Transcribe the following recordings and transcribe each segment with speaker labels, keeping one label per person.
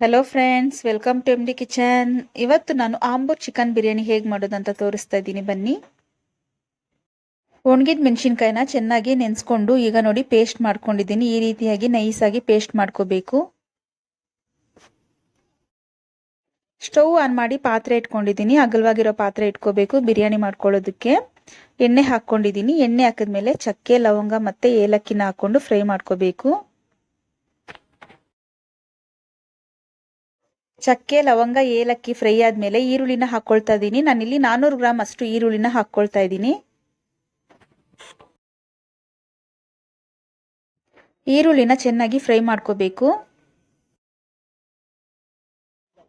Speaker 1: Hello friends welcome to M D kitchen ಇವತ್ತು ನಾನು Ambur chicken biryani ಹೇಗೆ ಮಾಡೋದಂತ ತೋರಿಸ್ತಾ ಇದ್ದೀನಿ. ಬನ್ನಿ. ಒಣಗಿದ ಮೆಣಸಿನ್ಕಾಯಿನ ಚೆನ್ನಾಗಿ ನೆನೆಸ್ಕೊಂಡು ಈಗ ನೋಡಿ ಪೇಸ್ಟ್ ಮಾಡ್ಕೊಂಡಿದ್ದೀನಿ. ಈ ರೀತಿಯಾಗಿ ನೈಸಾಗಿ ಪೇಸ್ಟ್ ಮಾಡ್ಕೋಬೇಕು. ಸ್ಟವ್ ಆನ್ ಮಾಡಿ ಪಾತ್ರೆ ಇಟ್ಕೊಂಡಿದ್ದೀನಿ. ಅಗಲವಾಗಿರೋ ಪಾತ್ರೆ ಇಟ್ಕೋಬೇಕು ಬಿರಿಯಾನಿ ಮಾಡ್ಕೊಳ್ಳೋದಕ್ಕೆ. ಎಣ್ಣೆ ಹಾಕ್ಕೊಂಡಿದ್ದೀನಿ. ಎಣ್ಣೆ ಹಾಕಿದ್ಮೇಲೆ ಚಕ್ಕೆ, ಲವಂಗ ಮತ್ತು ಏಲಕ್ಕಿನ ಹಾಕ್ಕೊಂಡು ಫ್ರೈ ಮಾಡ್ಕೋಬೇಕು. ಚಕ್ಕೆ, ಲವಂಗ, ಏಲಕ್ಕಿ ಫ್ರೈ ಆದ್ಮೇಲೆ ಈರುಳ್ಳಿನ ಹಾಕೊಳ್ತಾ ಇದ್ದೀನಿ. ನಾನಿಲ್ಲಿ ನಾನ್ನೂರು ಗ್ರಾಮ್ ಅಷ್ಟು ಈರುಳ್ಳಿನ ಹಾಕೊಳ್ತಾ ಇದ್ದೀನಿ. ಈರುಳ್ಳಿನ ಚೆನ್ನಾಗಿ ಫ್ರೈ ಮಾಡ್ಕೋಬೇಕು.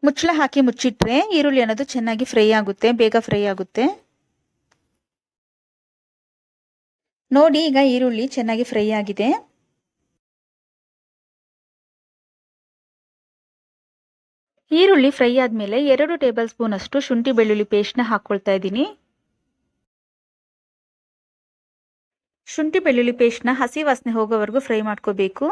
Speaker 1: ಮುಚ್ಚಳ ಹಾಕಿ ಮುಚ್ಚಿಟ್ರೆ ಈರುಳ್ಳಿ ಅನ್ನೋದು ಚೆನ್ನಾಗಿ ಫ್ರೈ ಆಗುತ್ತೆ, ಬೇಗ ಫ್ರೈ ಆಗುತ್ತೆ. ನೋಡಿ, ಈಗ ಈರುಳ್ಳಿ ಚೆನ್ನಾಗಿ ಫ್ರೈ ಆಗಿದೆ. ಈರುಳ್ಳಿ ಫ್ರೈ ಆದಮೇಲೆ ಎರಡು ಟೇಬಲ್ ಸ್ಪೂನ್ ಅಷ್ಟು ಶುಂಠಿ ಬೆಳ್ಳುಳ್ಳಿ ಪೇಸ್ಟ್ನ ಹಾಕ್ಕೊಳ್ತಾ ಇದ್ದೀನಿ. ಶುಂಠಿ ಬೆಳ್ಳುಳ್ಳಿ ಪೇಸ್ಟ್ನ ಹಸಿ ವಾಸನೆ ಹೋಗೋವರೆಗೂ ಫ್ರೈ ಮಾಡ್ಕೋಬೇಕು.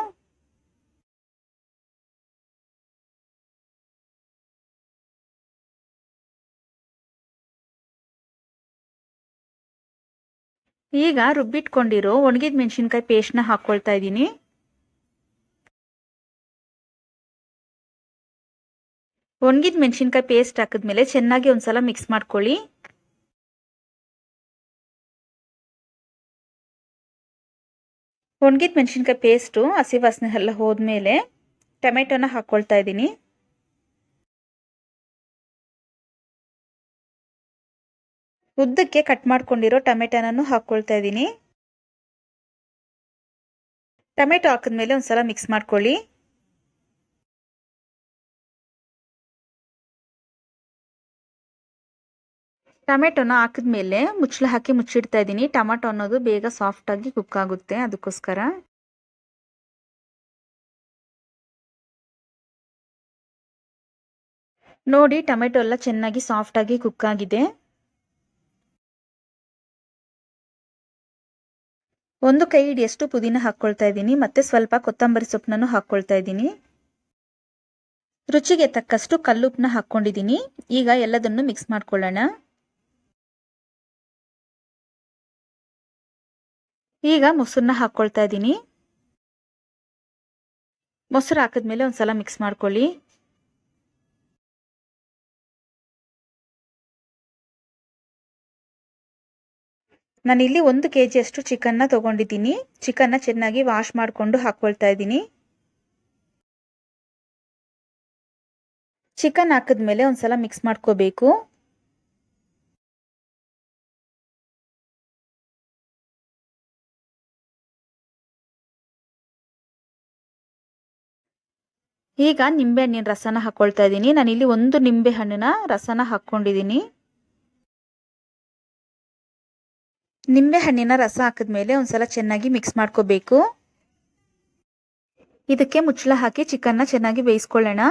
Speaker 1: ಈಗ ರುಬ್ಬಿಟ್ಕೊಂಡಿರೋ ಒಣಗಿದ ಮೆಣಸಿನ್ಕಾಯಿ ಪೇಸ್ಟ್ನ ಹಾಕ್ಕೊಳ್ತಾ ಇದ್ದೀನಿ. ಒಣಗಿದ ಮೆಣಸಿನ್ಕಾಯಿ ಪೇಸ್ಟ್ ಹಾಕಿದ್ಮೇಲೆ ಚೆನ್ನಾಗಿ ಒಂದ್ಸಲ ಮಿಕ್ಸ್ ಮಾಡ್ಕೊಳ್ಳಿ. ಒಣಗಿದ ಮೆಣಸಿನ್ಕಾಯಿ ಪೇಸ್ಟು ಹಸಿ ವಾಸನೆ ಎಲ್ಲ ಹೋದ್ಮೇಲೆ ಟೊಮೆಟೊನ ಹಾಕ್ಕೊಳ್ತಾ ಇದ್ದೀನಿ. ಉದ್ದಕ್ಕೆ ಕಟ್ ಮಾಡ್ಕೊಂಡಿರೋ ಟೊಮೆಟೊನೂ ಹಾಕ್ಕೊಳ್ತಾ ಇದ್ದೀನಿ. ಟೊಮೆಟೊ ಹಾಕಿದ್ಮೇಲೆ ಒಂದ್ಸಲ ಮಿಕ್ಸ್ ಮಾಡ್ಕೊಳ್ಳಿ. ಟೊಮೆಟೊನ ಹಾಕಿದ್ಮೇಲೆ ಮುಚ್ಚಳ ಹಾಕಿ ಮುಚ್ಚಿಡ್ತಾ ಇದ್ದೀನಿ. ಟೊಮೆಟೊ ಅನ್ನೋದು ಬೇಗ ಸಾಫ್ಟಾಗಿ ಕುಕ್ ಆಗುತ್ತೆ ಅದಕ್ಕೋಸ್ಕರ. ನೋಡಿ, ಟೊಮೆಟೊ ಎಲ್ಲ ಚೆನ್ನಾಗಿ ಸಾಫ್ಟಾಗಿ ಕುಕ್ ಆಗಿದೆ. ಒಂದು ಕೈ ಹಿಡಿಯಷ್ಟು ಪುದೀನ ಹಾಕ್ಕೊಳ್ತಾ ಇದ್ದೀನಿ. ಮತ್ತೆ ಸ್ವಲ್ಪ ಕೊತ್ತಂಬರಿ ಸೊಪ್ಪನ್ನು ಹಾಕ್ಕೊಳ್ತಾ ಇದ್ದೀನಿ. ರುಚಿಗೆ ತಕ್ಕಷ್ಟು ಕಲ್ಲುಪ್ಪನ್ನ ಹಾಕ್ಕೊಂಡಿದ್ದೀನಿ ಈಗ ಎಲ್ಲದನ್ನು ಮಿಕ್ಸ್ ಮಾಡ್ಕೊಳ್ಳೋಣ. ಈಗ ಮೊಸರನ್ನ ಹಾಕ್ಕೊಳ್ತಾ ಇದ್ದೀನಿ. ಮೊಸರು ಹಾಕಿದ್ಮೇಲೆ ಒಂದ್ಸಲ ಮಿಕ್ಸ್ ಮಾಡ್ಕೊಳ್ಳಿ. ನಾನಿಲ್ಲಿ ಒಂದು ಕೆ ಜಿಯಷ್ಟು ಚಿಕನ್ನ ತೊಗೊಂಡಿದ್ದೀನಿ. ಚಿಕನ್ನ ಚೆನ್ನಾಗಿ ವಾಶ್ ಮಾಡಿಕೊಂಡು ಹಾಕ್ಕೊಳ್ತಾ ಇದ್ದೀನಿ. ಚಿಕನ್ ಹಾಕಿದ್ಮೇಲೆ ಒಂದ್ಸಲ ಮಿಕ್ಸ್ ಮಾಡ್ಕೋಬೇಕು. ಈಗ ನಿಂಬೆ ಹಣ್ಣಿನ ರಸನ ಹಾಕೊಳ್ತಾ ಇದ್ದೀನಿ. ನಾನಿಲ್ಲಿ ಒಂದು ನಿಂಬೆ ಹಣ್ಣಿನ ರಸನ ಹಾಕ್ಕೊಂಡಿದ್ದೀನಿ ನಿಂಬೆ ಹಣ್ಣಿನ ರಸ ಹಾಕಿದ್ಮೇಲೆ ಒಂದ್ಸಲ ಚೆನ್ನಾಗಿ ಮಿಕ್ಸ್ ಮಾಡ್ಕೋಬೇಕು. ಇದಕ್ಕೆ ಮುಚ್ಚಳ ಹಾಕಿ ಚಿಕನ್ನ ಚೆನ್ನಾಗಿ ಬೇಯಿಸ್ಕೊಳ್ಳೋಣ.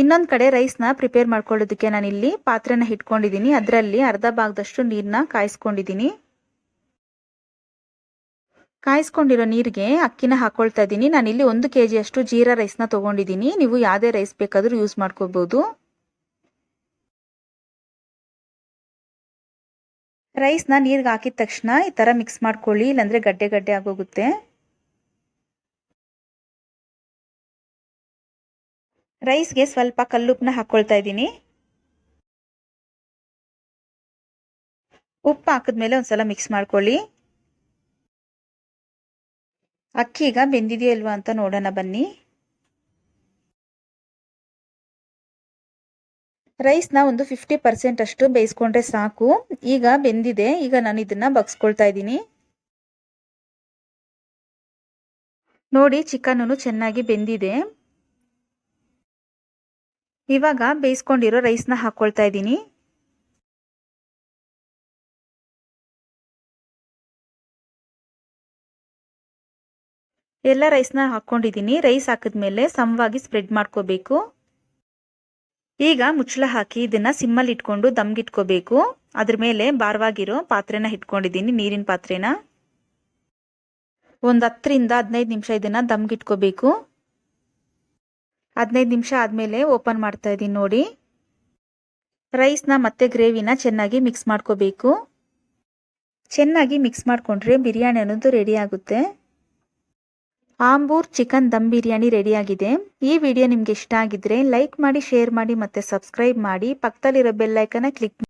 Speaker 1: ಇನ್ನೊಂದು ಕಡೆ ರೈಸ್ನ ಪ್ರಿಪೇರ್ ಮಾಡ್ಕೊಳ್ಳೋದಕ್ಕೆ ನಾನಿಲ್ಲಿ ಪಾತ್ರೆನ ಇಟ್ಕೊಂಡಿದ್ದೀನಿ. ಅದರಲ್ಲಿ ಅರ್ಧ ಭಾಗದಷ್ಟು ನೀರನ್ನ ಕಾಯಿಸ್ಕೊಂಡಿದ್ದೀನಿ. ಕಾಯಿಸ್ಕೊಂಡಿರೋ ನೀರಿಗೆ ಅಕ್ಕಿನ ಹಾಕೊಳ್ತಾ ಇದ್ದೀನಿ. ಇಲ್ಲಿ ಒಂದು ಕೆ ಜಿಯಷ್ಟು ಜೀರಾ ರೈಸ್ನ ತೊಗೊಂಡಿದ್ದೀನಿ. ನೀವು ಯಾವುದೇ ರೈಸ್ ಬೇಕಾದರೂ ಯೂಸ್ ಮಾಡ್ಕೋಬೋದು. ರೈಸ್ನ ನೀರಿಗೆ ಹಾಕಿದ ತಕ್ಷಣ ಈ ಥರ ಮಿಕ್ಸ್ ಮಾಡ್ಕೊಳ್ಳಿ. ಇಲ್ಲಾಂದರೆ ಗಡ್ಡೆ ಗಡ್ಡೆ ಆಗೋಗುತ್ತೆ. ರೈಸ್ಗೆ ಸ್ವಲ್ಪ ಕಲ್ಲುಪ್ಪನ್ನ ಹಾಕ್ಕೊಳ್ತಾ ಇದ್ದೀನಿ. ಉಪ್ಪು ಹಾಕಿದ್ಮೇಲೆ ಒಂದ್ಸಲ ಮಿಕ್ಸ್ ಮಾಡ್ಕೊಳ್ಳಿ. ಅಕ್ಕಿ ಈಗ ಬೆಂದಿದೆಯೋ ಇಲ್ವಾ ಅಂತ ನೋಡೋಣ ಬನ್ನಿ. ರೈಸ್ನ ಒಂದು ಫಿಫ್ಟಿ ಪರ್ಸೆಂಟ್ ಅಷ್ಟು ಬೇಯಿಸ್ಕೊಂಡ್ರೆ ಸಾಕು. ಈಗ ಬೆಂದಿದೆ. ಈಗ ನಾನು ಇದನ್ನ ಬಗ್ಸ್ಕೊಳ್ತಾ ಇದ್ದೀನಿ. ನೋಡಿ, ಚಿಕನ್ನು ಚೆನ್ನಾಗಿ ಬೆಂದಿದೆ. ಇವಾಗ ಬೇಯಿಸ್ಕೊಂಡಿರೋ ರೈಸ್ನ ಹಾಕ್ಕೊಳ್ತಾ ಇದ್ದೀನಿ. ಎಲ್ಲ ರೈಸ್ನ ಹಾಕ್ಕೊಂಡಿದ್ದೀನಿ ರೈಸ್ ಹಾಕಿದ್ಮೇಲೆ ಸಮವಾಗಿ ಸ್ಪ್ರೆಡ್ ಮಾಡ್ಕೋಬೇಕು. ಈಗ ಮುಚ್ಚಳ ಹಾಕಿ ಇದನ್ನ ಸಿಮ್ಮಲ್ಲಿ ಇಟ್ಕೊಂಡು ದಮ್ಗಿಟ್ಕೋಬೇಕು ಅದ್ರ ಮೇಲೆ ಭಾರವಾಗಿರೋ ಪಾತ್ರೆನ ಇಟ್ಕೊಂಡಿದ್ದೀನಿ ನೀರಿನ ಪಾತ್ರೆನ. ಒಂದು ಹತ್ತರಿಂದ ಹದಿನೈದು ನಿಮಿಷ ಇದನ್ನ ದಮ್ಗಿಟ್ಕೋಬೇಕು ಹದಿನೈದು ನಿಮಿಷ ಆದಮೇಲೆ ಓಪನ್ ಮಾಡ್ತಾ ಇದ್ದೀನಿ ನೋಡಿ. ರೈಸ್ನ ಮತ್ತೆ ಗ್ರೇವಿನ ಚೆನ್ನಾಗಿ ಮಿಕ್ಸ್ ಮಾಡ್ಕೋಬೇಕು. ಚೆನ್ನಾಗಿ ಮಿಕ್ಸ್ ಮಾಡಿಕೊಂಡ್ರೆ ಬಿರಿಯಾನಿ ಅನ್ನೋದು ರೆಡಿ ಆಗುತ್ತೆ. ಆಂಬೂರ್ ಚಿಕನ್ ದಮ್ ಬಿರಿಯಾನಿ ರೆಡಿಯಾಗಿದೆ. ಈ ವಿಡಿಯೋ ನಿಮ್ಗೆ ಇಷ್ಟ ಆಗಿದ್ರೆ ಲೈಕ್ ಮಾಡಿ, ಶೇರ್ ಮಾಡಿ ಮತ್ತೆ ಸಬ್ಸ್ಕ್ರೈಬ್ ಮಾಡಿ. ಪಕ್ಕದಲ್ಲಿರೋ ಬೆಲ್ಲೈಕನ್ನ ಕ್ಲಿಕ್